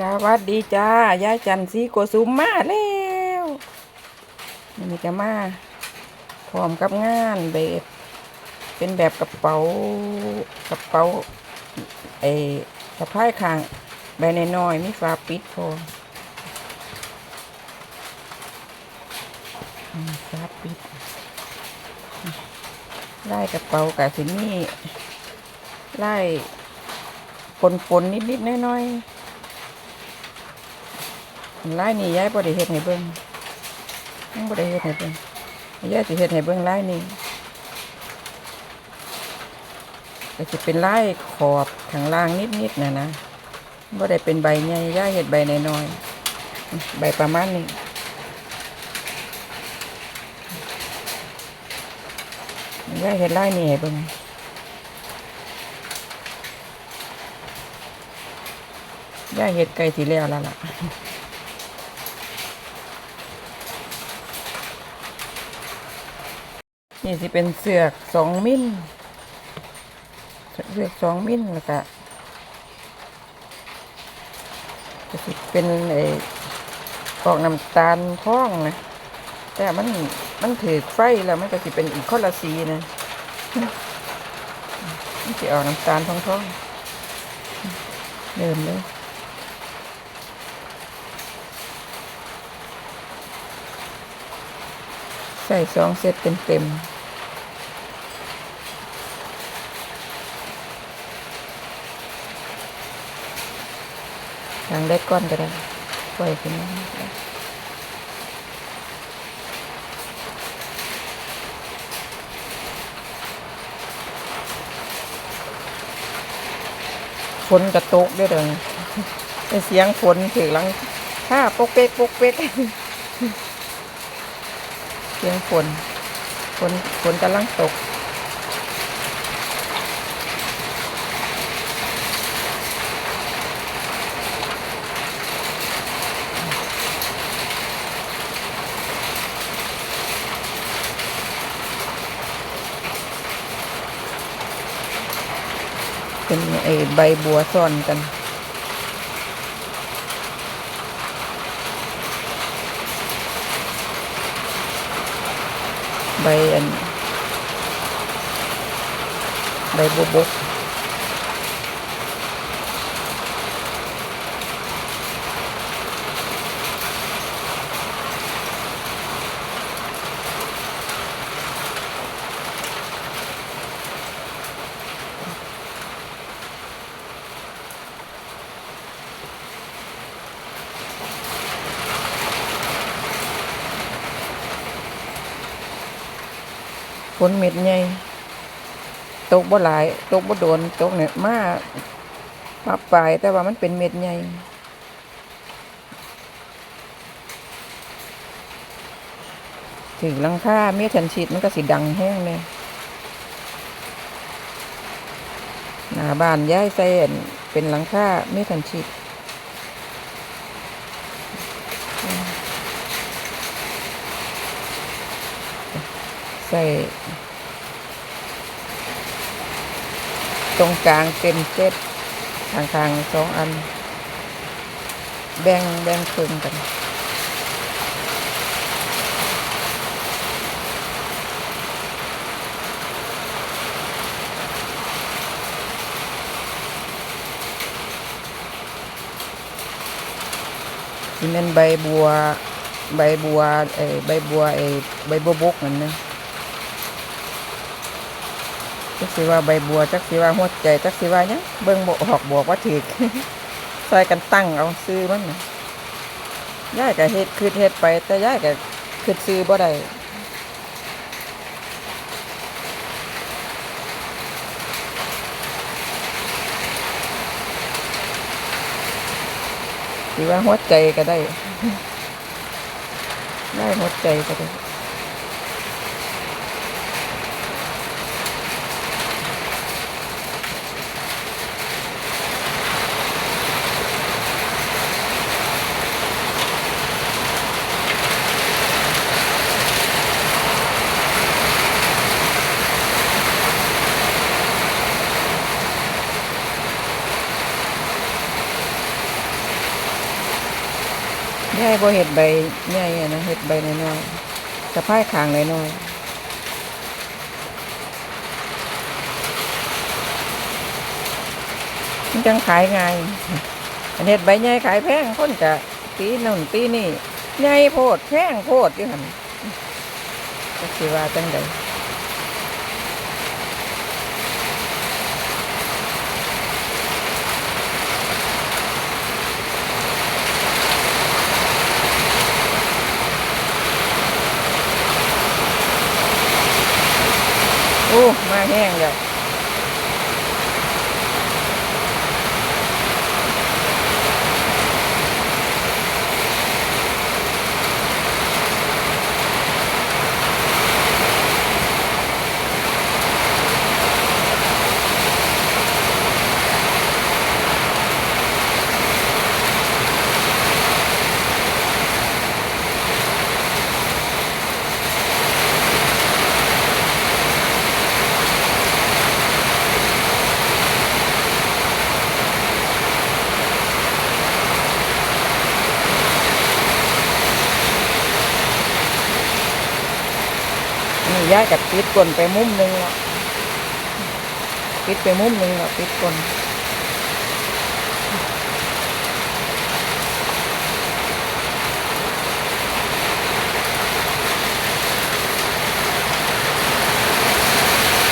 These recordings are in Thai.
สวัสดีจ้ายายจันสีโกสุมมาแล้วมันนี้ก็มาพร้อมกับงานแบบเป็นแบบกระเป๋ากระเป๋าไอ้สะพายข้างใบน้อยๆมีฝาปิดพอฝาปิดไล่กระเป๋ากับสินี่ไล่ปนๆนิดๆน้อยๆ ลายนี่ยายบ่ได้เฮ็ดให้เบิ่งยังบ่ได้เฮ็ดให้เบิ่งยายสิเฮ็ดให้เบิ่งลายนี่ก็สิเป็นลายขอบข้างล่างนิดๆน่ะนะบ่ได้เป็นใบใหญ่ยายเฮ็ดใบน้อยๆใบประมาณนี้ยายเฮ็ดลายนี่ให้เบิ่งยายเฮ็ดไก่สิแล้วแล้วล่ะ นี่สิเป็นเสือกสองมิลเสือกสองมิลแล้วก็จะสิเป็นไอ้ออกน้ำตาลท้องนะแต่มันมันถือไฟแล้วมันก็สิเป็นอีกคนละสีนะมันสิออกน้ำตาลท้องท้องๆเดิมเลยใส่สองเซตเต็มๆ ทางได้ก้อนก็ได้ปล่อยขึ้นมาฝนกระตกด้วยเด้อได้เสียงฝนถือหลังข้าปกเป๊กปกเป๊กเสียงฝนฝนฝนกำลังตก เป็นไอใบบัวซ่อนกัน ใบอันใบบัวบก ฝนเม็ดใหญ่ตกบ่หลายตกบ่โดนตกเนี่ยมามาปลาย แต่ว่ามันเป็นเม็ดใหญ่ถึงหลังค่าเม็ดฉันฉีดมันก็สิดังแห้งเลยหน้าบ้านย้ายใส่อันเป็นหลังค่าเม็ดฉันฉีด ส่ตรงกลางเต็มเซตทางทางสองอัน แบ่งแบ่งครึ่งกันที่นั่นใบบัว ใบบัวเอ้ใบบัวไอ้ใบบัวบกนั่นนะ จักสิว่าใบบัวจักสิว่าหัวใจจักสิว่าหยังเบิ่งบ่ออกบอกว่าถูกซอยกันตั้งเอาซื้อมันน่ะยายก็เฮ็ดคือเฮ็ดไป แต่ยายก็คือซื้อบ่ได้สิว่าหัวใจก็ได้ ได้หัวใจก็ได้ ยายบ่เห็ดใบใหญ่อะนะเห็ดใบน้อยๆสะพายคางน้อยมันจังขายง่ายอันเห็ดใบใหญ่ขายแพงคนกะปีนั่นปีนี่ใหญ่โพดแพงโพดอยู่หันก็สิว่าจังใด ย้ายกับปิดกลนไปมุมหนึ่งแล้วปิดไปมุมหนึ่งแล้วปิดกลน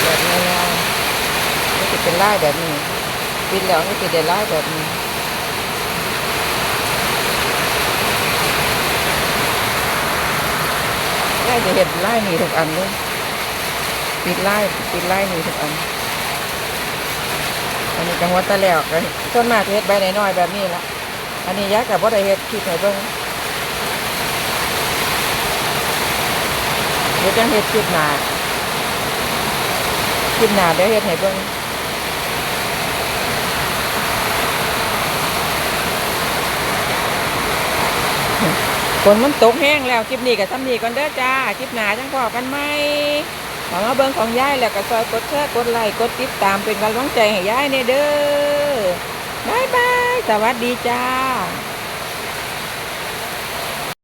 แบบนี้แล้วก็จะเป็นไล่แบบนี้ปิดแล้วก็จะได้ไล่แบบนี้ไล่จะเห็นไล่หนีทุกอันเลย ปิดไล่ปิดไล่หนีทุกอันอันนี้จังวัดตะแล้วก็ส่วนมากเฮ็ดใบน้อยๆแบบนี้ละอันนี้ยักษ์กับบ่ได้เฮ็ดคิดให้เบิ่งเดี๋ยวจังเฮ็ดคลิปหนาคลิปหนาเดี๋ยวเฮ็ดให้เบิ่งฝนมันตกแห้งแล้วคลิปนี้ก็ทำนี้ก่อนเด้อจ้าคลิปหนาจังพอกันไหม ขอมาเบิ้งของยายแล้วก็ซอยกดแชร์กดไลค์กดติดตามเป็นกำลังใจให้ยายเนี่ยเด้อบายบาย สวัสดีจ้า